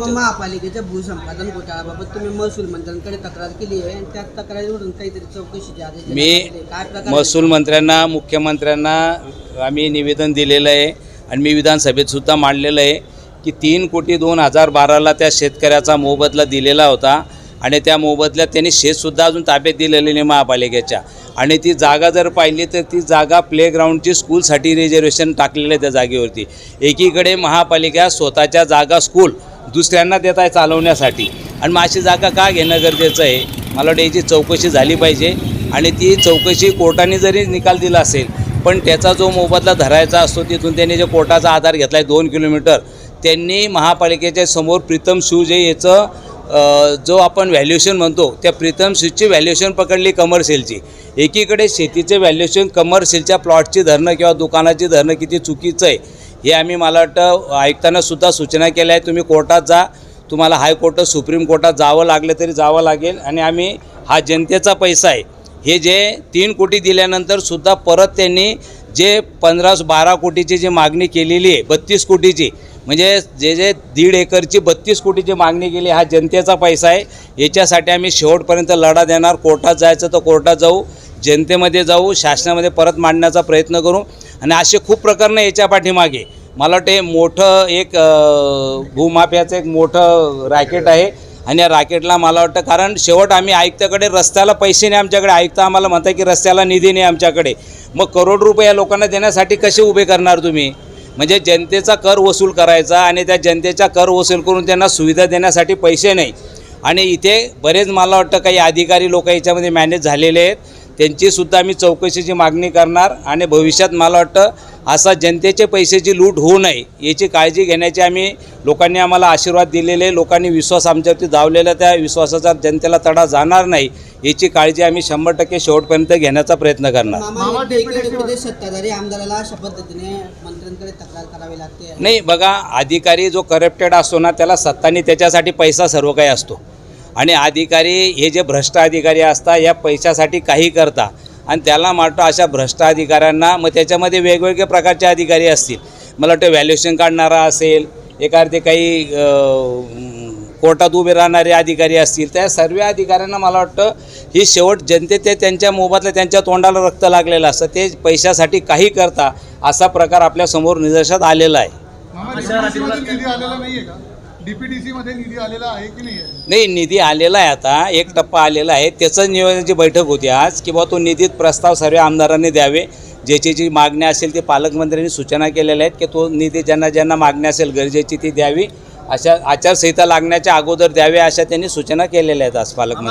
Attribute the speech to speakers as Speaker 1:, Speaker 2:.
Speaker 1: महापालिकेच्या भूसंपादन घोटाळ्याबाबत तुम्ही महसूल मंत्र्यांकडे तक्रार केली आहे आणि त्या तक्रारीवरून काहीतरी चौकशीचे आदेश
Speaker 2: मी महसूल मंत्र्यांना मुख्यमंत्र्यांना आम्ही निवेदन दिलेलं आहे आणि मी विधानसभेत सुद्धा मांडलेलं आहे की तीन कोटी दोन हजार बाराला त्या शेतकऱ्याचा मोबदला दिलेला होता आणि त्या मोबदल्यात त्यांनी शेतसुद्धा अजून ताब्यात दिलेली नाही महापालिकेच्या. आणि ती जागा जर पाहिली तर ती जागा प्लेग्राऊंडची स्कूलसाठी रिझर्वेशन टाकलेलं आहे त्या जागेवरती. एकीकडे महापालिका स्वतःच्या जागा स्कूल दुसऱ्यांना देत आहे चालवण्यासाठी. आणि मग अशी जागा का घेणं गरजेचं आहे? मला वाटतं याची चौकशी झाली पाहिजे. आणि ती चौकशी कोर्टाने जरी निकाल दिला असेल पण त्याचा जो मोबदला धरायचा असतो तिथून त्यांनी जे कोर्टाचा आधार घेतला आहे दोन किलोमीटर त्यांनी महापालिकेच्या समोर प्रीतम शूज याचं जो आपण व्हॅल्युएशन म्हणतो त्या प्रीतम शूजची व्हॅल्युएशन पकडली कमर्शियलची एकीकडे शेतीचे व्हॅल्युएशन कमर्शियलच्या प्लॉटची धरणं किंवा दुकानाची धरणं किती चुकीचं आहे हे आम्ही मला वाटतं आयुक्तांनासुद्धा सूचना केल्या आहेत तुम्ही कोर्टात जा. तुम्हाला हायकोर्ट सुप्रीम कोर्टात जावं लागलं तरी जावं लागेल. आणि आम्ही हा जनतेचा पैसा आहे. हे जे तीन कोटी दिल्यानंतर सुद्धा परत त्यांनी जे पंधरा बारा कोटीची जी मागणी केलेली आहे बत्तीस कोटीची म्हणजे जे जे दीड एकरची बत्तीस कोटीची मागणी केली हा जनतेचा पैसा आहे. याच्यासाठी आम्ही शेवटपर्यंत लढा देणार. कोर्टात जायचं तर कोर्टात जाऊ जनतेमध्ये जाऊ शासनामध्ये परत मांडण्याचा प्रयत्न करू. आणि असे खूप प्रकरणं याच्या पाठीमागे. मला वाटते हे मोठं एक भूमाफियाचं एक मोठं रॅकेट आहे. आणि या रॅकेटला मला वाटतं कारण शेवट आम्ही आयुक्ताकडे रस्त्याला पैसे नाही आमच्याकडे. आयुक्त आम्हाला म्हणता की रस्त्याला निधी नाही आमच्याकडे. मग करोड रुपये या लोकांना देण्यासाठी कसे उभे करणार तुम्ही? म्हणजे जनतेचा कर वसूल करायचा आणि त्या जनतेचा कर वसूल करून त्यांना सुविधा देण्यासाठी पैसे नाही. आणि इथे बरेच मला वाटतं काही अधिकारी लोक याच्यामध्ये मॅनेज झालेले आहेत. त्यांचीसुद्धा आम्ही चौकशीची मागणी करणार आणि भविष्यात मला वाटतं असा जनतेचे पैशाची लूट होऊ नये याची काळजी घेण्याची आम्ही लोकांनी आम्हाला आशीर्वाद दिलेले लोकांनी विश्वास आमच्यावरती दावलेला त्या विश्वासाचा जनतेला तडा जाणार नाही याची काळजी आम्ही शंभर टक्के शेवटपर्यंत घेण्याचा प्रयत्न करणार.
Speaker 1: मामा इकडे तिकडे सत्ताधारी आमदाराला अशा पद्धतीने मंत्र्यांकडे तक्रार करावी लागते.
Speaker 2: नाही बघा अधिकारी जो करप्टेड असतो ना त्याला सत्तानी त्याच्यासाठी पैसा सर्व काही असतो. आणि अधिकारी हे जे भ्रष्ट अधिकारी असतात या पैशासाठी काही करता. आणि त्याला मात्र अशा भ्रष्ट अधिकाऱ्यांना मग त्याच्यामध्ये वेगवेगळे प्रकारचे अधिकारी असतील. मला वाटतं व्हॅल्युएशन काढणारा असेल एखादे काही कोर्टात उभे राहणारे अधिकारी असतील त्या सर्व अधिकाऱ्यांना मला वाटतं ही शेवट जनते ते त्यांच्या मोबातलं त्यांच्या तोंडाला रक्त लागलेलं असतं. ते पैशासाठी काही करता असा प्रकार आपल्यासमोर निदर्शनात आलेला आहे.
Speaker 3: डीपीडीसीमध्ये निधी आलेला आहे की नाही आहे?
Speaker 2: नाही निधी आलेला आहे आता. एक टप्पा आलेला आहे. त्याचं नियोजनाची बैठक होती आज की बुवा तो निधीत प्रस्ताव सर्व आमदारांनी द्यावे. ज्याची जी मागण्या असेल ती पालकमंत्र्यांनी सूचना केलेल्या आहेत की तो निधी ज्यांना ज्यांना मागण्या असेल गरजेची ती द्यावी. अशा आचारसंहिता लागण्याच्या अगोदर द्यावे अशा त्यांनी सूचना केलेल्या आहेत आज पालकमंत्री